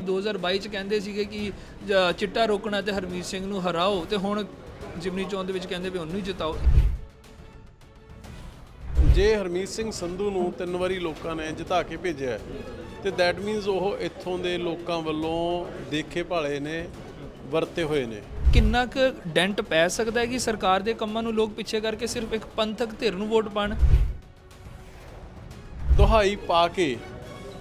2022 ਚ ਕਹਿੰਦੇ ਸੀਗੇ ਕਿ ਜ- ਚਿੱਟਾ ਰੋਕਣਾ ਤੇ ਹਰਮੀਤ ਸਿੰਘ ਨੂੰ ਹਰਾਓ ਤੇ ਹੁਣ ਜਿਮਨੀ ਚੋਣ ਦੇ ਵਿੱਚ ਕਹਿੰਦੇ ਵੀ ਉਹਨੂੰ ਹੀ ਜਿਤਾਓ। ਜੇ ਹਰਮੀਤ ਸਿੰਘ ਸੰਧੂ ਨੂੰ ਤਿੰਨ ਵਾਰੀ ਲੋਕਾਂ ਨੇ ਜਿਤਾ ਕੇ ਭੇਜਿਆ ਹੈ, ਤੇ ਦੈਟ ਮੀਨਸ ਉਹ ਇੱਥੋਂ ਦੇ ਲੋਕਾਂ ਵੱਲੋਂ ਦੇਖੇ ਭਾਲੇ ਨੇ ਵਰਤੇ ਹੋਏ ਨੇ। ਕਿੰਨਾ ਕੁ ਡੈਂਟ ਪੈ ਸਕਦਾ ਹੈ ਕਿ ਸਰਕਾਰ ਦੇ ਕੰਮਾਂ ਨੂੰ ਲੋਕ ਪਿੱਛੇ ਕਰਕੇ ਸਿਰਫ ਇੱਕ ਪੰਥਕ ਧਿਰ ਨੂੰ ਵੋਟ ਪਾਣ? ਦੁਹਾਈ ਪਾ ਕੇ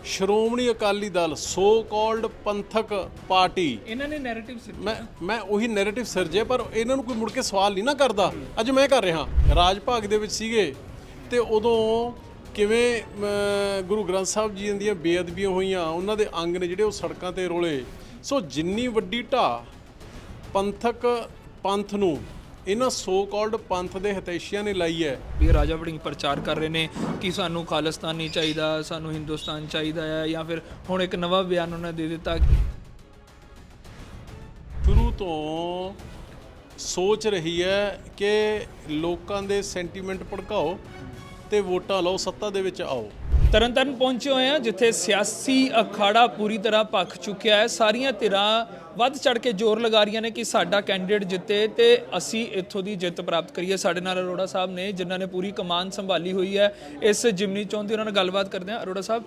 Shiromani Akali Dal so called Panthic party. ਇਹਨਾਂ ਨੇ ਨੈਰੇਟਿਵ ਮੈਂ ਮੈਂ ਉਹੀ ਨੈਰੇਟਿਵ ਸਿਰਜੇ ਪਰ ਇਹਨਾਂ ਨੂੰ ਕੋਈ ਮੁੜ ਕੇ ਸਵਾਲ ਨਹੀਂ ਨਾ ਕਰਦਾ। ਅੱਜ ਮੈਂ ਕਰ ਰਿਹਾ। ਰਾਜ ਭਾਗ ਦੇ ਵਿੱਚ ਸੀਗੇ ਤੇ ਉਦੋਂ ਕਿਵੇਂ ਗੁਰੂ ਗ੍ਰੰਥ ਸਾਹਿਬ ਜੀ ਦੀਆਂ ਬੇਅਦਬੀਆਂ ਹੋਈਆਂ ਉਹਨਾਂ ਦੇ ਅੰਗ ਨੇ ਜਿਹੜੇ ਉਹ ਸੜਕਾਂ ਤੇ ਰੋਲੇ। ਸੋ ਜਿੰਨੀ ਵੱਡੀ ਢਾਹ ਪੰਥਕ ਪੰਥ ਨੂੰ ਇਹਨਾਂ ਸੋ ਕਾਲਡ ਪੰਥ ਦੇ ਹਿਤੈਸ਼ੀਆਂ ਨੇ ਲਾਈ ਹੈ। ਵੀ ਰਾਜਾ ਵੜਿੰਗ ਪ੍ਰਚਾਰ ਕਰ ਰਹੇ ਨੇ ਕਿ ਸਾਨੂੰ ਖਾਲਿਸਤਾਨ ਨਹੀਂ ਚਾਹੀਦਾ ਸਾਨੂੰ ਹਿੰਦੁਸਤਾਨ ਚਾਹੀਦਾ ਹੈ ਜਾਂ ਫਿਰ ਹੁਣ ਇੱਕ ਨਵਾਂ ਬਿਆਨ ਉਹਨਾਂ ਦੇ ਦਿੱਤਾ। ਸ਼ੁਰੂ ਤੋਂ ਸੋਚ ਰਹੀ ਹੈ ਕਿ ਲੋਕਾਂ ਦੇ ਸੈਂਟੀਮੈਂਟ ਭੜਕਾਓ ਤੇ ਵੋਟਾਂ ਲਓ ਸੱਤਾ ਦੇ ਵਿੱਚ ਆਓ। ਤਰਨਤਾਰਨ ਪਹੁੰਚੇ ਹੋਏ ਆ ਜਿੱਥੇ ਸਿਆਸੀ ਅਖਾੜਾ ਪੂਰੀ ਤਰ੍ਹਾਂ ਭਖ ਚੁੱਕਿਆ ਹੈ। ਸਾਰੀਆਂ ਧਿਰਾਂ ਵੱਧ ਚੜ ਕੇ ਜ਼ੋਰ ਲਗਾ ਰਹੀਆਂ ਨੇ ਕਿ ਸਾਡਾ ਕੈਂਡੀਡੇਟ ਜਿੱਤੇ ਤੇ ਅਸੀਂ ਇੱਥੋਂ ਦੀ ਜਿੱਤ ਪ੍ਰਾਪਤ ਕਰੀਏ। ਸਾਡੇ ਨਾਲ ਅਰੋੜਾ ਸਾਹਿਬ ਨੇ, ਜਿਨ੍ਹਾਂ ਨੇ ਪੂਰੀ ਕਮਾਨ ਸੰਭਾਲੀ ਹੋਈ ਹੈ, ਇਸ ਜਿਮਨੀ ਚੋਣ ਦੀ ਉਹਨਾਂ ਨਾਲ ਗੱਲਬਾਤ ਕਰਦੇ ਹਾਂ। ਅਰੋੜਾ ਸਾਹਿਬ,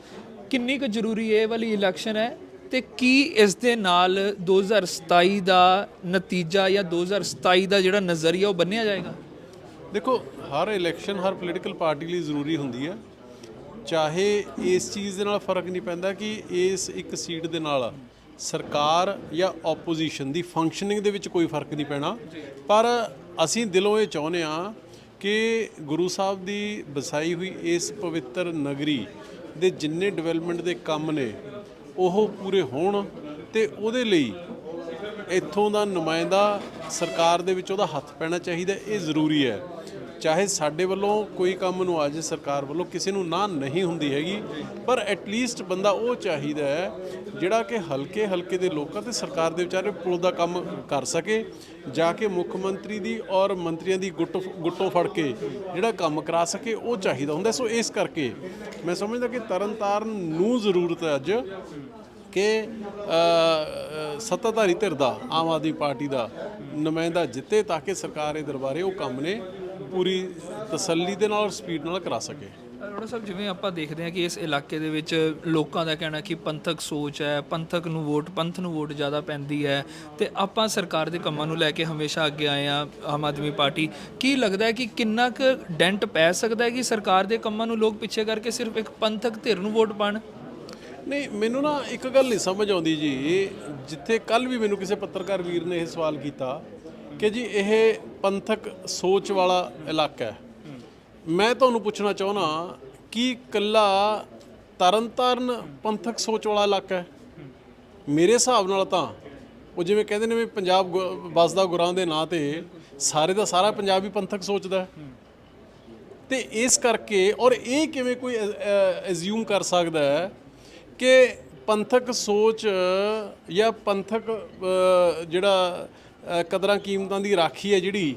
ਕਿੰਨੀ ਕੁ ਜ਼ਰੂਰੀ ਇਹ ਵਾਲੀ ਇਲੈਕਸ਼ਨ ਹੈ ਤੇ ਕੀ ਇਸ ਦੇ ਨਾਲ 2027 ਦਾ ਨਤੀਜਾ ਜਾਂ 2027 ਦਾ ਜਿਹੜਾ ਨਜ਼ਰੀਆ ਉਹ ਬੰਨਿਆ ਜਾਏਗਾ? ਦੇਖੋ, ਹਰ ਇਲੈਕਸ਼ਨ ਹਰ ਪੋਲੀਟੀਕਲ ਪਾਰਟੀ ਲਈ ਜ਼ਰੂਰੀ ਹੁੰਦੀ ਹੈ। ਚਾਹੇ ਇਸ ਚੀਜ਼ ਦੇ ਨਾਲ ਫ਼ਰਕ ਨਹੀਂ ਪੈਂਦਾ ਕਿ ਇਸ ਇੱਕ ਸੀਟ ਦੇ ਨਾਲ ਸਰਕਾਰ ਜਾਂ ਆਪੋਜੀਸ਼ਨ ਦੀ ਫੰਕਸ਼ਨਿੰਗ ਦੇ ਵਿੱਚ ਕੋਈ ਫ਼ਰਕ ਨਹੀਂ ਪੈਣਾ। ਪਰ ਅਸੀਂ ਦਿਲੋਂ ਇਹ ਚਾਹੁੰਦੇ ਆ ਕਿ ਗੁਰੂ ਸਾਹਿਬ ਦੀ ਵਸਾਈ ਹੋਈ ਇਸ ਪਵਿੱਤਰ ਨਗਰੀ ਦੇ ਜਿੰਨੇ ਡਿਵੈਲਪਮੈਂਟ ਦੇ ਕੰਮ ਨੇ, ਉਹ ਪੂਰੇ ਹੋਣ ਤੇ ਉਹਦੇ ਲਈ ਇੱਥੋਂ ਦਾ ਨੁਮਾਇੰਦਾ ਸਰਕਾਰ ਦੇ ਵਿੱਚ ਉਹਦਾ ਹੱਥ ਪੈਣਾ ਚਾਹੀਦਾ, ਇਹ ਜ਼ਰੂਰੀ ਹੈ। ਚਾਹੇ ਸਾਡੇ ਵੱਲੋਂ ਕੋਈ ਕੰਮ ਨੂੰ ਅੱਜ ਸਰਕਾਰ ਵੱਲੋਂ ਕਿਸੇ ਨੂੰ ਨਾ ਨਹੀਂ ਹੁੰਦੀ ਹੈਗੀ, ਪਰ ਐਟਲੀਸਟ ਬੰਦਾ ਉਹ ਚਾਹੀਦਾ ਹੈ, ਜਿਹੜਾ ਕਿ ਹਲਕੇ ਹਲਕੇ ਦੇ ਲੋਕਾਂ ਤੇ ਸਰਕਾਰ ਦੇ ਵਿਚਾਰੇ ਪੁਲ ਦਾ ਕੰਮ ਕਰ ਸਕੇ, ਜਾ ਕੇ ਮੁੱਖ ਮੰਤਰੀ ਦੀ ਔਰ ਮੰਤਰੀਆਂ ਦੀ ਗੁੱਟ, ਗੁੱਟੋਂ ਫੜ ਕੇ ਜਿਹੜਾ ਕੰਮ ਕਰਾ ਸਕੇ, ਉਹ ਚਾਹੀਦਾ ਹੁੰਦਾ। ਸੋ ਇਸ ਕਰਕੇ ਮੈਂ ਸਮਝਦਾ ਕਿ ਤਰਨਤਾਰਨ ਨੂੰ ਜ਼ਰੂਰਤ ਹੈ ਅੱਜ ਕਿ ਸੱਤਾਧਾਰੀ ਧਿਰ ਦਾ, ਆਮ ਆਦਮੀ ਪਾਰਟੀ ਦਾ ਨੁਮਾਇੰਦਾ ਜਿੱਤੇ ਤਾਂ ਕਿ ਸਰਕਾਰ ਇਹ ਦਰਬਾਰੇ ਉਹ ਕੰਮ ਨੇ ਪੂਰੀ ਤਸੱਲੀ ਦੇ ਨਾਲ ਸਪੀਡ ਨਾਲ ਕਰਾ ਸਕੇ। ਅਰੋੜਾ ਸਾਹਿਬ ਜਿਵੇਂ ਆਪਾਂ ਦੇਖਦੇ ਹਾਂ ਕਿ ਇਸ ਇਲਾਕੇ ਦੇ ਵਿੱਚ ਲੋਕਾਂ ਦਾ ਕਹਿਣਾ ਕਿ ਪੰਥਕ ਸੋਚ ਹੈ ਪੰਥਕ ਨੂੰ ਵੋਟ ਪੰਥ ਨੂੰ ਵੋਟ ਜ਼ਿਆਦਾ ਪੈਂਦੀ ਹੈ ਤੇ ਆਪਾਂ ਸਰਕਾਰ ਦੇ ਕੰਮਾਂ ਨੂੰ ਲੈ ਕੇ ਹਮੇਸ਼ਾ ਅੱਗੇ ਆਏ ਆ ਆਮ ਆਦਮੀ ਪਾਰਟੀ। ਕੀ ਲੱਗਦਾ ਹੈ ਕਿ ਕਿੰਨਾ ਕੁ ਡੈਂਟ ਪੈ ਸਕਦਾ ਹੈ ਕਿ ਸਰਕਾਰ ਦੇ ਕੰਮਾਂ ਨੂੰ ਲੋਕ ਪਿੱਛੇ ਕਰਕੇ ਸਿਰਫ ਇੱਕ ਪੰਥਕ ਧਿਰ ਨੂੰ ਵੋਟ ਪਾਣ? ਨਹੀਂ ਮੈਨੂੰ ਨਾ ਇੱਕ ਗੱਲ ਨਹੀਂ ਸਮਝ ਆਉਂਦੀ ਜੀ। ਜਿੱਥੇ ਕੱਲ ਵੀ ਮੈਨੂੰ ਕਿਸੇ ਪੱਤਰਕਾਰ ਵੀਰ ਨੇ ਇਹ ਸਵਾਲ ਕੀਤਾ ਕਿ ਜੀ ਇਹ ਪੰਥਕ ਸੋਚ ਵਾਲਾ ਇਲਾਕਾ ਹੈ। ਮੈਂ ਤੁਹਾਨੂੰ ਪੁੱਛਣਾ ਚਾਹੁੰਦਾ ਕਿ ਕੱਲਾ ਤਰਨਤਾਰਨ ਪੰਥਕ ਸੋਚ ਵਾਲਾ ਇਲਾਕਾ ਹੈ? ਮੇਰੇ ਹਿਸਾਬ ਨਾਲ ਤਾਂ ਉਹ ਜਿਵੇਂ ਕਹਿੰਦੇ ਨੇ ਵੀ ਪੰਜਾਬ ਗੁ- ਵਸਦਾ ਗੁਰਾਂ ਦੇ ਨਾਂ ਤੇ ਸਾਰੇ ਦਾ ਸਾਰਾ ਪੰਜਾਬੀ ਪੰਥਕ ਸੋਚਦਾ ਹੈ। ਤੇ ਇਸ ਕਰਕੇ ਔਰ ਇਹ ਕਿਵੇਂ ਕੋਈ ਅਜ਼ਿਊਮ ਕਰ ਸਕਦਾ ਹੈ ਕਿ ਪੰਥਕ ਸੋਚ ਜਾਂ ਪੰਥਕ ਜਿਹੜਾ ਕਦਰਾਂ ਕੀਮਤਾਂ ਦੀ ਰਾਖੀ ਹੈ ਜਿਹੜੀ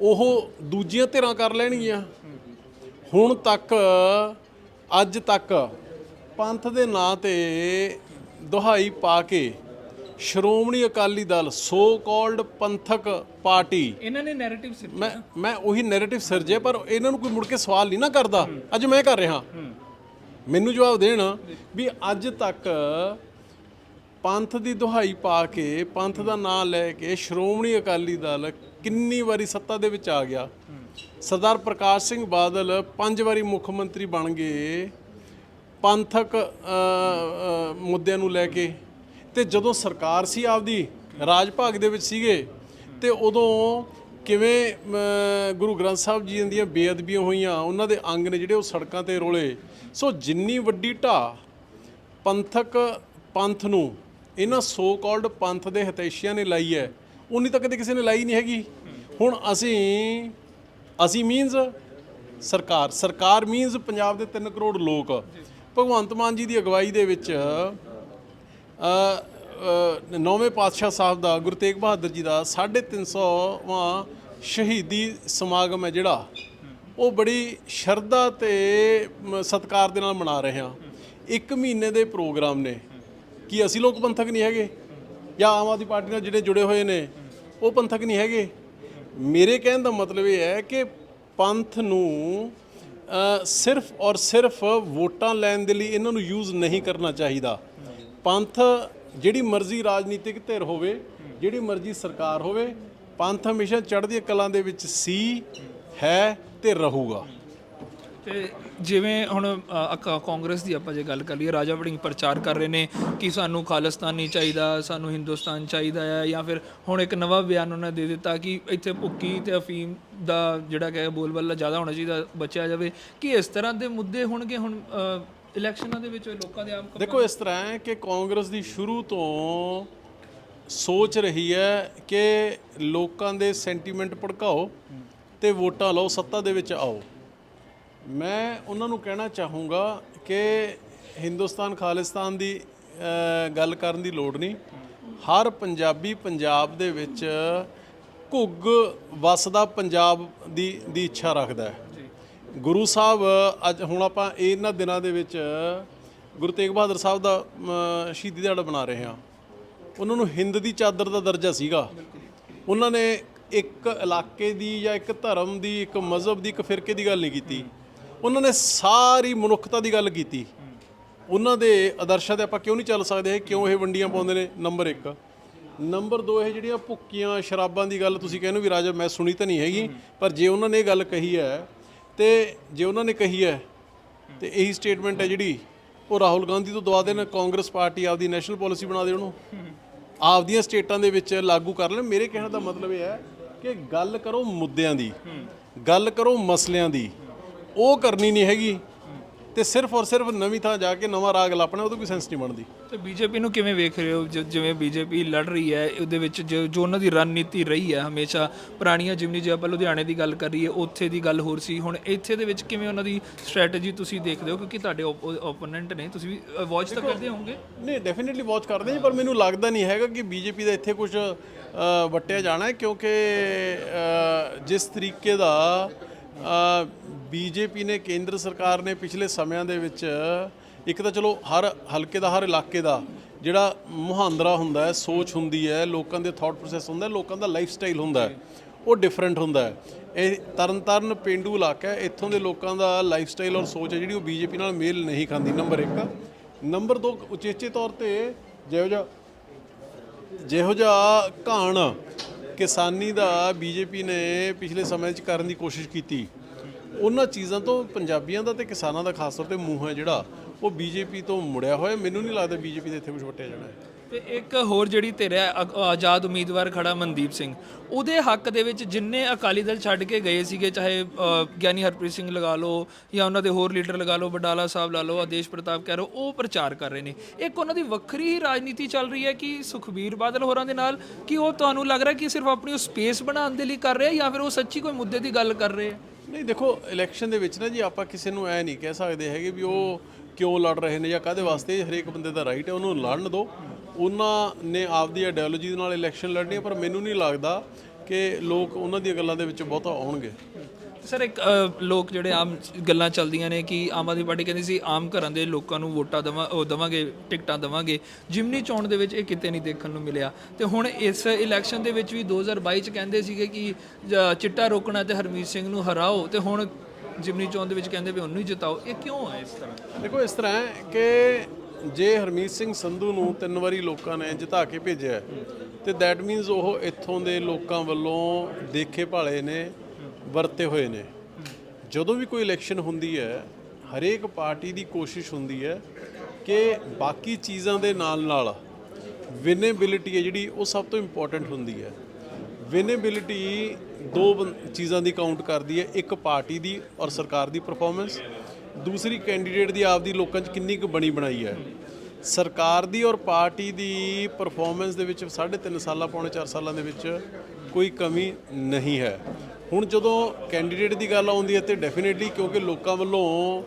ਉਹ ਦੂਜੀਆਂ ਧਿਰਾਂ ਕਰ ਲੈਣਗੀਆਂ। ਹੁਣ ਤੱਕ ਅੱਜ ਤੱਕ ਪੰਥ ਦੇ ਨਾਂ ਤੇ ਦੁਹਾਈ ਪਾ ਕੇ Shiromani Akali Dal so called Panthic party ਇਹਨਾਂ ਨੇ ਨੈਰੇਟਿਵ ਮੈਂ ਮੈਂ ਉਹੀ ਨੈਰੇਟਿਵ ਸਿਰਜੇ ਪਰ ਇਹਨਾਂ ਨੂੰ ਕੋਈ ਮੁੜ ਕੇ ਸਵਾਲ ਨਹੀਂ ਨਾ ਕਰਦਾ। ਅੱਜ ਮੈਂ ਕਰ ਰਿਹਾ। ਮੈਨੂੰ ਜਵਾਬ ਦੇਣ ਵੀ ਅੱਜ ਤੱਕ ਪੰਥ ਦੀ ਦੁਹਾਈ ਪਾ ਕੇ, ਪੰਥ ਦਾ ਨਾਮ ਲੈ ਕੇ ਸ਼੍ਰੋਮਣੀ ਅਕਾਲੀ ਦਲ ਕਿੰਨੀ ਵਾਰੀ ਸੱਤਾ ਦੇ ਵਿੱਚ ਆ ਗਿਆ। ਸਰਦਾਰ ਪ੍ਰਕਾਸ਼ ਸਿੰਘ ਬਾਦਲ ਪੰਜ ਵਾਰੀ ਮੁੱਖ ਮੰਤਰੀ ਬਣ ਗਏ। ਪੰਥਕ ਮੁੱਦਿਆਂ ਨੂੰ ਲੈ ਕੇ। ਤੇ ਜਦੋਂ ਸਰਕਾਰ ਸੀ ਆਪਦੀ, ਰਾਜ ਭਾਗ ਦੇ ਵਿੱਚ ਸੀਗੇ, ਤੇ ਉਦੋਂ ਕਿਵੇਂ ਗੁਰੂ ਗ੍ਰੰਥ ਸਾਹਿਬ ਜੀ ਦੀਆਂ ਬੇਅਦਬੀਆਂ ਹੋਈਆਂ, ਉਹਨਾਂ ਦੇ ਅੰਗ ਨੇ ਜਿਹੜੇ ਉਹ ਸੜਕਾਂ ਤੇ ਰੋਲੇ। ਸੋ ਜਿੰਨੀ ਵੱਡੀ ਢਾਹ ਪੰਥਕ, ਪੰਥ ਨੂੰ ਇਹਨਾਂ ਸੋ ਕਾਲਡ ਪੰਥ ਦੇ ਹਤੈਸ਼ੀਆਂ ਨੇ ਲਾਈ ਹੈ। ਉਨੀ ਤਾਂ ਕਦੇ ਕਿਸੇ ਨੇ ਲਾਈ ਨਹੀਂ ਹੈਗੀ। ਹੁਣ ਅਸੀਂ ਅਸੀਂ ਮੀਨਸ ਸਰਕਾਰ। ਸਰਕਾਰ ਮੀਨਸ ਪੰਜਾਬ ਦੇ 3 ਕਰੋੜ ਲੋਕ। ਭਗਵੰਤ ਮਾਨ ਜੀ ਦੀ ਅਗਵਾਈ ਦੇ ਵਿੱਚ ਅ, ਨੌਵੇਂ ਪਾਤਸ਼ਾਹ ਸਾਹਿਬ ਦਾ ਗੁਰੂ ਤੇਗ ਬਹਾਦਰ ਜੀ ਦਾ 350ਵਾਂ ਸ਼ਹੀਦੀ ਸਮਾਗਮ ਹੈ ਜਿਹੜਾ। ਉਹ ਬੜੀ ਸ਼ਰਧਾ ਤੇ ਮ, ਸਤਿਕਾਰ ਦੇ ਨਾਲ ਮਨਾ ਰਹੇ ਹਾਂ। ਇੱਕ ਮਹੀਨੇ ਦੇ ਪ੍ਰੋਗਰਾਮ ਨੇ। ਕੀ ਅਸੀਂ ਲੋਕ ਪੰਥਕ ਨਹੀਂ ਹੈਗੇ? ਜਾਂ ਆਮ ਆਦਮੀ ਪਾਰਟੀ ਨਾਲ ਜਿਹੜੇ ਜੁੜੇ ਹੋਏ ਨੇ, ਉਹ ਪੰਥਕ ਨਹੀਂ ਹੈਗੇ? ਮੇਰੇ ਕਹਿਣ ਦਾ ਮਤਲਬ ਇਹ ਹੈ ਕਿ ਪੰਥ ਨੂੰ ਸਿਰਫ ਔਰ ਸਿਰਫ ਵੋਟਾਂ ਲੈਣ ਦੇ ਲਈ ਇਹਨਾਂ ਨੂੰ ਯੂਜ਼ ਨਹੀਂ ਕਰਨਾ ਚਾਹੀਦਾ। ਪੰਥ ਜਿਹੜੀ ਮਰਜ਼ੀ ਰਾਜਨੀਤਿਕ ਧਿਰ ਹੋਵੇ, ਜਿਹੜੀ ਮਰਜ਼ੀ ਸਰਕਾਰ ਹੋਵੇ, ਪੰਥ ਹਮੇਸ਼ਾ ਚੜ੍ਹਦੀ ਕਲਾਂ ਦੇ ਵਿੱਚ ਸੀ, ਹੈ ਤੇ ਰਹੂਗਾ। ਤੇ ਜਿਵੇਂ ਹੁਣ ਅ, ਅਕ- ਕਾਂਗਰਸ ਦੀ ਆਪਾਂ ਜੇ ਗੱਲ ਕਰ ਲਈਏ ਰਾਜਾ ਵੜਿੰਗ ਪ੍ਰਚਾਰ ਕਰ ਰਹੇ ਨੇ ਕਿ ਸਾਨੂੰ ਖਾਲਿਸਤਾਨ ਨਹੀਂ ਚਾਹੀਦਾ ਸਾਨੂੰ ਹਿੰਦੁਸਤਾਨ ਚਾਹੀਦਾ ਹੈ ਜਾਂ ਫਿਰ ਹੁਣ ਇੱਕ ਨਵਾਂ ਬਿਆਨ ਉਹਨਾਂ ਨੇ ਦੇ ਦਿੱਤਾ ਕਿ ਇੱਥੇ ਭੁੱਕੀ ਤੇ ਅਫੀਮ ਦਾ ਜਿਹੜਾ ਕਿ ਬੋਲਬਾਲਾ ਜ਼ਿਆਦਾ ਹੋਣਾ ਚਾਹੀਦਾ ਬਚਿਆ ਜਾਵੇ। ਕਿ ਇਸ ਤਰ੍ਹਾਂ ਦੇ ਮੁੱਦੇ ਹੋਣਗੇ ਹੁਣ ਅ, ਇਲੈਕਸ਼ਨਾਂ ਦੇ ਵਿੱਚ ਲੋਕਾਂ ਦੇ ਆਮ ਦੇਖੋ ਇਸ ਤਰ੍ਹਾਂ ਹੈ ਕਿ ਕਾਂਗਰਸ ਦੀ ਸ਼ੁਰੂ ਤੋਂ ਸੋਚ ਰਹੀ ਹੈ ਕਿ ਲੋਕਾਂ ਦੇ ਸੈਂਟੀਮੈਂਟ ਭੜਕਾਓ ਤੇ ਵੋਟਾਂ ਲਓ ਸੱਤਾ ਦੇ ਵਿੱਚ ਆਓ। ਮੈਂ ਉਹਨਾਂ ਨੂੰ ਕਹਿਣਾ ਚਾਹੂੰਗਾ ਕਿ ਹਿੰਦੁਸਤਾਨ, ਖਾਲਿਸਤਾਨ ਦੀ ਗੱਲ ਕਰਨ ਦੀ ਲੋੜ ਨਹੀਂ। ਹਰ ਪੰਜਾਬੀ ਪੰਜਾਬ ਦੇ ਵਿੱਚ ਘੁੱਗ ਵਸਦਾ ਪੰਜਾਬ ਦੀ ਦੀ ਇੱਛਾ ਰੱਖਦਾ ਹੈ। ਗੁਰੂ ਸਾਹਿਬ, ਅੱਜ ਹੁਣ ਆਪਾਂ ਇਹਨਾਂ ਦਿਨਾਂ ਦੇ ਵਿੱਚ ਗੁਰੂ ਤੇਗ ਬਹਾਦਰ ਸਾਹਿਬ ਦਾ ਸ਼ਹੀਦੀ ਦਿਹਾੜਾ ਬਣਾ ਰਹੇ ਹਾਂ। ਉਹਨਾਂ ਨੂੰ ਹਿੰਦ ਦੀ ਚਾਦਰ ਦਾ ਦਰਜਾ ਸੀਗਾ। ਉਹਨਾਂ ਨੇ ਇੱਕ ਇਲਾਕੇ ਦੀ ਜਾਂ ਇੱਕ ਧਰਮ ਦੀ, ਇੱਕ ਮਜ਼ਹਬ ਦੀ, ਇੱਕ ਫਿਰਕੇ ਦੀ ਗੱਲ ਨਹੀਂ ਕੀਤੀ। ਉਹਨਾਂ ਨੇ ਸਾਰੀ ਮਨੁੱਖਤਾ ਦੀ ਗੱਲ ਕੀਤੀ। ਉਹਨਾਂ ਦੇ ਆਦਰਸ਼ਾਂ ਤੇ ਆਪਾਂ ਕਿਉਂ ਨਹੀਂ ਚੱਲ ਸਕਦੇ? ਕਿਉਂ ਇਹ ਵੰਡੀਆਂ ਪਾਉਂਦੇ ਨੇ? ਨੰਬਰ 1 ਨੰਬਰ 2 ਇਹ ਜਿਹੜੀਆਂ ਭੁੱਕੀਆਂ, ਸ਼ਰਾਬਾਂ ਦੀ ਗੱਲ ਤੁਸੀਂ ਕਹਿੰਦੇ ਹੋ ਵੀ ਰਾਜਾ, ਮੈਂ ਸੁਣੀ ਤਾਂ ਨਹੀਂ ਹੈਗੀ, ਪਰ ਜੇ ਉਹਨਾਂ ਨੇ ਇਹ ਗੱਲ ਕਹੀ ਹੈ, ਤੇ ਜੇ ਉਹਨਾਂ ਨੇ ਕਹੀ ਹੈ, ਤੇ ਇਹੀ ਸਟੇਟਮੈਂਟ ਹੈ ਜਿਹੜੀ, ਉਹ ਰਾਹੁਲ ਗਾਂਧੀ ਤੋਂ ਦਵਾ ਦੇਣ, ਕਾਂਗਰਸ ਪਾਰਟੀ ਆਪਦੀ ਨੈਸ਼ਨਲ ਪਾਲਿਸੀ ਬਣਾ ਦੇ ਉਹਨੂੰ। ਆਪਦੀਆਂ ਸਟੇਟਾਂ ਦੇ ਵਿੱਚ ਲਾਗੂ ਕਰ ਲੈਣ। ਮੇਰੇ ਕਹਿਣ ਦਾ ਮਤਲਬ ਇਹ ਹੈ ਕਿ ਗੱਲ ਕਰੋ ਮੁੱਦਿਆਂ ਦੀ, ਗੱਲ ਕਰੋ ਮਸਲਿਆਂ ਦੀ। ਉਹ ਕਰਨੀ ਨਹੀਂ ਹੈਗੀ ਤੇ ਸਿਰਫ ਔਰ ਸਿਰਫ ਨਵੀਂ ਥਾਂ ਜਾ ਕੇ ਨਵਾਂ ਰਾਗ ਲਾਪਣਾ ਉਹਦੇ ਕੋਈ ਸੈਂਸ ਨਹੀਂ ਬਣਦੀ। ਤੇ ਬੀਜੇਪੀ ਨੂੰ ਕਿਵੇਂ ਵੇਖ ਰਹੇ ਹੋ? ਜ- ਜਿਵੇਂ ਬੀਜੇਪੀ ਲੜ ਰਹੀ ਹੈ ਉਹਦੇ ਵਿੱਚ ਜੋ ਜੋ ਉਹਨਾਂ ਦੀ ਰਣਨੀਤੀ ਰਹੀ ਹੈ ਹਮੇਸ਼ਾ ਪੁਰਾਣੀਆਂ ਜਿਮਨੀ ਜੇ ਆਪਾਂ ਲੁਧਿਆਣੇ ਦੀ ਗੱਲ ਕਰੀਏ ਉੱਥੇ ਦੀ ਗੱਲ ਹੋਰ ਸੀ। ਹੁਣ ਇੱਥੇ ਦੇ ਵਿੱਚ ਕਿਵੇਂ ਉਹਨਾਂ ਦੀ ਸਟ੍ਰੈਟਜੀ ਤੁਸੀਂ ਦੇਖਦੇ ਹੋ? ਕਿਉਂਕਿ ਤੁਹਾਡੇ ਓਪੋਨੈਂਟ ਨੇ ਤੁਸੀਂ ਵੀ ਵਾਚ ਤਾਂ ਕਰਦੇ ਹੋਵੋਗੇ? ਨਹੀਂ ਡੈਫੀਨਿਟਲੀ ਵਾਚ ਕਰਦੇ ਹਾਂ ਪਰ ਮੈਨੂੰ ਲੱਗਦਾ ਨਹੀਂ ਹੈਗਾ ਕਿ ਬੀਜੇਪੀ ਦਾ ਇੱਥੇ ਕੁਝ ਵਟਿਆ ਜਾਣਾ ਹੈ ਕਿਉਂਕਿ ਅ, ਜਿਸ ਤਰੀਕੇ ਦਾ ਬੀਜੇਪੀ ਨੇ ਕੇਂਦਰ ਸਰਕਾਰ ਨੇ ਪਿਛਲੇ ਸਮਿਆਂ ਦੇ ਵਿੱਚ ਇੱਕ ਤਾਂ ਚਲੋ ਹਰ ਹਲਕੇ ਦਾ, ਹਰ ਇਲਾਕੇ ਦਾ ਜਿਹੜਾ ਮੁਹਾਂਦਰਾ ਹੁੰਦਾ ਹੈ, ਸੋਚ ਹੁੰਦੀ ਹੈ, ਲੋਕਾਂ ਦੇ ਥਾਟ ਪ੍ਰੋਸੈਸ ਹੁੰਦਾ ਹੈ, ਲੋਕਾਂ ਦਾ ਲਾਈਫ ਸਟਾਈਲ ਹੁੰਦਾ ਹੈ, ਉਹ ਡਿਫਰੈਂਟ ਹੁੰਦਾ ਹੈ। ਇਹ ਤਰਨਤਾਰਨ ਪਿੰਡੂ ਇਲਾਕਾ ਹੈ, ਇੱਥੋਂ ਦੇ ਲੋਕਾਂ ਦਾ ਲਾਈਫ ਸਟਾਈਲ ਔਰ ਸੋਚ ਹੈ ਜਿਹੜੀ ਉਹ ਬੀਜੇਪੀ ਨਾਲ ਮੇਲ ਨਹੀਂ ਖਾਂਦੀ। ਨੰਬਰ 1 ਨੰਬਰ 2 ਉਚੇਚੇ ਤੌਰ ਤੇ ਜਿਹੋ ਜਿਹਾ ਜਿਹੋ ਜਿਹਾ ਘਾਣ ਕਿਸਾਨੀ ਦਾ ਬੀਜੇਪੀ ਨੇ ਪਿਛਲੇ ਸਮੇਂ 'ਚ ਕਰਨ ਦੀ ਕੋਸ਼ਿਸ਼ ਕੀਤੀ। ਉਹਨਾਂ ਚੀਜ਼ਾਂ ਤੋਂ ਪੰਜਾਬੀਆਂ ਦਾ ਤੇ ਕਿਸਾਨਾਂ ਦਾ ਖਾਸ ਤੌਰ ਤੇ ਮੂੰਹ ਹੈ ਜਿਹੜਾ, ਉਹ ਬੀਜੇਪੀ ਤੋਂ ਮੁੜਿਆ ਹੋਇਆ। ਮੈਨੂੰ ਨਹੀਂ ਲੱਗਦਾ ਬੀਜੇਪੀ ਦੇ ਇੱਥੇ ਕੁਝ ਵਟਿਆ ਜਾਣਾ ਹੈ। ਤੇ ਇੱਕ ਹੋਰ ਜਿਹੜੀ ਧਿਰ ਹੈ ਅ- ਆਜ਼ਾਦ ਉਮੀਦਵਾਰ ਖੜਾ ਮਨਦੀਪ ਸਿੰਘ ਉਹਦੇ ਹੱਕ ਦੇ ਵਿੱਚ ਜਿੰਨੇ ਅਕਾਲੀ ਦਲ ਛੱਡ ਕੇ ਗਏ ਸੀਗੇ ਚਾਹੇ ਅ, ਗਿਆਨੀ ਹਰਪ੍ਰੀਤ ਸਿੰਘ ਲਗਾ ਲਓ ਜਾਂ ਉਹਨਾਂ ਦੇ ਹੋਰ ਲੀਡਰ ਲਗਾ ਲਓ ਬਡਾਲਾ ਸਾਹਿਬ ਲਾ ਲਓ ਆਦੇਸ਼ ਪ੍ਰਤਾਪ ਕਹਿ ਲਓ ਉਹ ਪ੍ਰਚਾਰ ਕਰ ਰਹੇ ਨੇ। ਇੱਕ ਉਹਨਾਂ ਦੀ ਵੱਖਰੀ ਹੀ ਰਾਜਨੀਤੀ ਚੱਲ ਰਹੀ ਹੈ ਕਿ ਸੁਖਬੀਰ ਬਾਦਲ ਹੋਰਾਂ ਦੇ ਨਾਲ ਕਿ ਉਹ ਤੁਹਾਨੂੰ ਲੱਗ ਰਿਹਾ ਕਿ ਸਿਰਫ ਆਪਣੀ ਉਹ ਸਪੇਸ ਬਣਾਉਣ ਦੇ ਲਈ ਕਰ ਰਹੇ ਆ ਜਾਂ ਫਿਰ ਉਹ ਸੱਚੀ ਕੋਈ ਮੁੱਦੇ ਦੀ ਗੱਲ ਕਰ ਰਹੇ ਆ? ਨਹੀਂ ਦੇਖੋ ਇਲੈਕਸ਼ਨ ਦੇ ਵਿੱਚ ਨਾ ਜੀ ਆਪਾਂ ਕਿਸੇ ਨੂੰ ਐ ਨਹੀਂ ਕਹਿ ਸਕਦੇ ਹੈਗੇ ਵੀ ਉਹ ਕਿਉਂ ਲੜ ਰਹੇ ਨੇ ਜਾਂ ਕਾਦੇ ਵਾਸਤੇ ਹਰੇਕ ਬੰਦੇ ਦਾ ਰਾਈਟ ਹੈ, ਉਹਨੂੰ ਲੜਨ ਦਿਓ। ਉਹਨਾਂ ਨੇ ਆਪਦੀ ਆਈਡੀਓਲੋਜੀ ਦੇ ਨਾਲ ਇਲੈਕਸ਼ਨ ਲੜਨੀ ਪਰ ਮੈਨੂੰ ਨਹੀਂ ਲੱਗਦਾ ਕਿ ਲੋਕ ਉਹਨਾਂ ਦੀਆਂ ਗੱਲਾਂ ਦੇ ਵਿੱਚ ਬਹੁਤਾ ਆਉਣਗੇ। ਸਰ, ਇੱਕ ਲੋਕ ਜਿਹੜੇ ਆਮ ਗੱਲਾਂ ਚੱਲਦੀਆਂ ਨੇ ਕਿ ਆਮ ਆਦਮੀ ਪਾਰਟੀ ਕਹਿੰਦੀ ਸੀ, ਆਮ ਘਰਾਂ ਦੇ ਲੋਕਾਂ ਨੂੰ ਵੋਟਾਂ ਦਵਾਂ, ਉਹ ਦਵਾਂਗੇ, ਟਿਕਟਾਂ ਦਵਾਂਗੇ। ਜਿਮਨੀ ਚੋਣ ਦੇ ਵਿੱਚ ਇਹ ਕਿਤੇ ਨਹੀਂ ਦੇਖਣ ਨੂੰ ਮਿਲਿਆ। ਤੇ ਹੁਣ ਇਸ ਇਲੈਕਸ਼ਨ ਦੇ ਵਿੱਚ ਵੀ 2022 ਚ ਕਹਿੰਦੇ ਸੀਗੇ ਕਿ ਚਿੱਟਾ ਰੋਕਣਾ ਤੇ ਹਰਮੀਤ ਸਿੰਘ ਨੂੰ ਹਰਾਓ। ਤੇ ਹੁਣ ਜਿਮਨੀ ਚੋਣ ਦੇ ਵਿੱਚ ਕਹਿੰਦੇ ਵੀ ਉਹਨੂੰ ਹੀ ਜਿਤਾਓ। ਇਹ ਕਿਉਂ ਹੈ ਇਸ ਤਰ੍ਹਾਂ? ਦੇਖੋ ਇਸ ਤਰ੍ਹਾਂ ਹੈ ਕਿ ਜੇ ਹਰਮੀਤ ਸਿੰਘ ਸੰਧੂ ਨੂੰ ਤਿੰਨ ਵਾਰੀ ਲੋਕਾਂ ਨੇ ਜਿਤਾ ਕੇ ਭੇਜਿਆ ਹੈ, ਤੇ ਦੈਟ ਮੀਨਸ ਉਹ ਇੱਥੋਂ ਦੇ ਲੋਕਾਂ ਵੱਲੋਂ ਦੇਖੇ ਭਾਲੇ ਨੇ ਵਰਤੇ ਹੋਏ ਨੇ। ਜਦੋਂ ਵੀ ਕੋਈ ਇਲੈਕਸ਼ਨ ਹੁੰਦੀ ਹੈ ਹਰੇਕ ਪਾਰਟੀ ਦੀ ਕੋਸ਼ਿਸ਼ ਹੁੰਦੀ ਹੈ ਕਿ ਬਾਕੀ ਚੀਜ਼ਾਂ ਦੇ ਨਾਲ ਨਾਲ ਵਿਨੇਬਿਲਿਟੀ ਹੈ ਜਿਹੜੀ ਉਹ ਸਭ ਤੋਂ ਇੰਪੋਰਟੈਂਟ ਹੁੰਦੀ ਹੈ। ਵਿਨੇਬਿਲਿਟੀ ਦੋ ਬੰ- ਚੀਜ਼ਾਂ ਦੀ ਕਾਊਂਟ ਕਰਦੀ ਹੈ ਇੱਕ ਪਾਰਟੀ ਦੀ ਔਰ ਸਰਕਾਰ ਦੀ ਪਰਫਾਰਮੈਂਸ ਦੂਸਰੀ ਕੈਂਡੀਡੇਟ ਦੀ ਆਪਦੀ ਲੋਕਾਂ 'ਚ ਕਿੰਨੀ ਕੁ ਬਣੀ ਬਣਾਈ ਹੈ। ਸਰਕਾਰ ਦੀ ਔਰ ਪਾਰਟੀ ਦੀ ਪਰਫਾਰਮੈਂਸ ਦੇ ਵਿੱਚ ਸਾਢੇ ਤਿੰਨ ਸਾਲਾਂ ਪੌਣੇ 4 ਸਾਲਾਂ ਦੇ ਵਿੱਚ ਕੋਈ ਕਮੀ ਨਹੀਂ ਹੈ। ਹੁਣ ਜਦੋਂ ਕੈਂਡੀਡੇਟ ਦੀ ਗੱਲ ਆਉਂਦੀ ਹੈ ਤੇ ਡੈਫੀਨੇਟਲੀ ਕਿਉਂਕਿ ਲੋਕਾਂ ਵੱਲੋਂ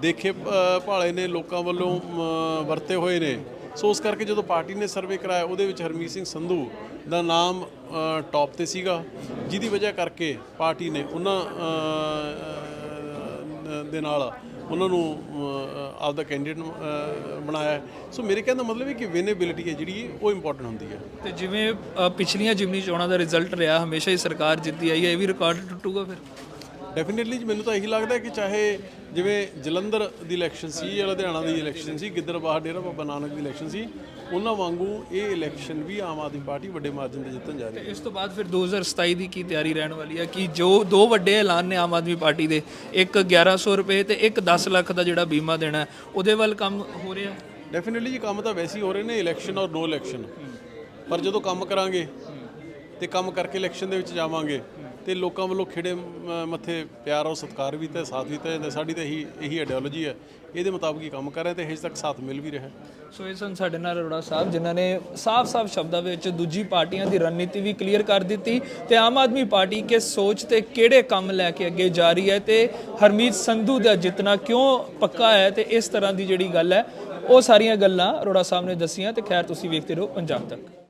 ਦੇਖੇ ਅ, ਭਾਲੇ ਨੇ ਲੋਕਾਂ ਵੱਲੋਂ ਮ, ਵਰਤੇ ਹੋਏ ਨੇ ਸੋ ਉਸ ਕਰਕੇ ਜਦੋਂ ਪਾਰਟੀ ਨੇ ਸਰਵੇ ਕਰਾਇਆ, ਉਹਦੇ ਵਿੱਚ ਹਰਮੀਤ ਸਿੰਘ ਸੰਧੂ ਦਾ ਨਾਮ ਟੌਪ ਤੇ ਸੀਗਾ, ਜਿਹਦੀ ਵਜ੍ਹਾ ਕਰਕੇ ਪਾਰਟੀ ਨੇ ਉਹਨਾਂ ਦੇ ਨਾਲ ਉਹਨਾਂ ਨੂੰ ਆਪਦਾ ਕੈਂਡੀਡੇਟ ਬਣਾਇਆ। ਸੋ ਮੇਰੇ ਕਹਿਣ ਦਾ ਮਤਲਬ ਹੈ ਕਿ ਵਿਨੇਬਿਲਿਟੀ ਹੈ ਜਿਹੜੀ, ਉਹ ਇੰਪੋਰਟੈਂਟ ਹੁੰਦੀ ਹੈ। ਤੇ ਜਿਵੇਂ ਪਿਛਲੀਆਂ ਜਿਮਨੀ ਚੋਣਾਂ ਦਾ ਰਿਜ਼ਲਟ ਰਿਹਾ, ਹਮੇਸ਼ਾ ਹੀ ਸਰਕਾਰ ਜਿੱਤੀ ਆਈ ਹੈ, ਇਹ ਵੀ ਰਿਕਾਰਡ ਟੁੱਟੂਗਾ ਫਿਰ? ਡੈਫੀਨਿਟਲੀ ਮੈਨੂੰ ਤਾਂ ਇਹੀ ਲੱਗਦਾ ਕਿ ਚਾਹੇ ਜਿਵੇਂ ਜਲੰਧਰ ਦੀ ਇਲੈਕਸ਼ਨ ਸੀ ਜਾਂ ਲੁਧਿਆਣਾ ਦੀ ਇਲੈਕਸ਼ਨ ਸੀ ਗਿੱਦੜਬਾਹਾ ਡੇਰਾ ਬਾਬਾ ਨਾਨਕ ਦੀ ਇਲੈਕਸ਼ਨ ਸੀ ਉਹਨਾਂ ਵਾਂਗੂ ਇਹ ਇਲੈਕਸ਼ਨ ਵੀ ਆਮ ਆਦਮੀ ਪਾਰਟੀ ਵੱਡੇ ਮਾਰਜਨ ਤੇ ਜਿੱਤਣ ਜਾ ਰਹੀ ਹੈ। ਇਸ ਤੋਂ ਬਾਅਦ ਫਿਰ 2027 ਦੀ ਕੀ ਤਿਆਰੀ ਰਹਿਣ ਵਾਲੀ ਹੈ ਕਿ ਜੋ ਦੋ ਵੱਡੇ ਐਲਾਨ ਨੇ ਆਮ ਆਦਮੀ ਪਾਰਟੀ ਦੇ ਇੱਕ 1100 ਰੁਪਏ ਤੇ ਇੱਕ 10 ਲੱਖ ਦਾ ਜਿਹੜਾ ਬੀਮਾ ਦੇਣਾ ਉਹਦੇ ਵੱਲ ਕੰਮ ਹੋ ਰਿਹਾ? ਡੈਫੀਨਿਟਲੀ ਜੀ ਕੰਮ ਤਾਂ ਵੈਸੇ ਹੀ ਹੋ ਰਹੇ ਨੇ ਇਲੈਕਸ਼ਨ ਔਰ ਨੋ ਇਲੈਕਸ਼ਨ ਪਰ ਜਦੋਂ ਕੰਮ ਕਰਾਂਗੇ ਤੇ ਕੰਮ ਕਰਕੇ ਇਲੈਕਸ਼ਨ ਦੇ ਵਿੱਚ ਜਾਵਾਂਗੇ ਤੇ ਲੋਕਾਂ ਵੱਲੋਂ ਖਿੜੇ ਮੱਥੇ ਪਿਆਰ ਔਰ ਸਤਿਕਾਰ ਵੀ ਤੇ ਸਾਥ ਵੀ ਤੇ ਜਾਂਦਾ ਸਾਡੀ ਤਾਂ ਇਹੀ ਇਹੀ ਆਈਡੀਓਲੋਜੀ ਹੈ। ਇਹਦੇ ਮੁਤਾਬਕ ਹੀ ਕੰਮ ਕਰ ਰਹੇ ਤੇ ਹਜੇ ਤੱਕ ਸਾਥ ਮਿਲ ਵੀ ਰਿਹਾ ਹੈ। ਸੋ ਇਹ ਸਨ ਸਾਡੇ ਨਾਲ ਅਰੋੜਾ ਸਾਹਿਬ, ਜਿਨ੍ਹਾਂ ਨੇ ਸਾਫ਼-ਸਾਫ਼ ਸ਼ਬਦਾਂ ਵਿੱਚ ਦੂਜੀ ਪਾਰਟੀਆਂ ਦੀ ਰਣਨੀਤੀ ਵੀ ਕਲੀਅਰ ਕਰ ਦਿੱਤੀ ਤੇ ਆਮ ਆਦਮੀ ਪਾਰਟੀ ਕੇ ਸੋਚ ਤੇ ਕਿਹੜੇ ਕੰਮ ਲੈ ਕੇ ਅੱਗੇ ਜਾ ਰਹੀ ਹੈ ਤੇ ਹਰਮੀਤ ਸੰਧੂ ਦਾ ਜਿੱਤਣਾ ਕਿਉਂ ਪੱਕਾ ਹੈ ਤੇ ਇਸ ਤਰ੍ਹਾਂ ਦੀ ਜਿਹੜੀ ਗੱਲ ਹੈ, ਉਹ ਸਾਰੀਆਂ ਗੱਲਾਂ ਅਰੋੜਾ ਸਾਹਿਬ ਨੇ ਦੱਸੀਆਂ ਤੇ ਖੈਰ ਤੁਸੀਂ ਵੇਖਦੇ ਰਹੋ ਪੰਜਾਬ ਤੱਕ।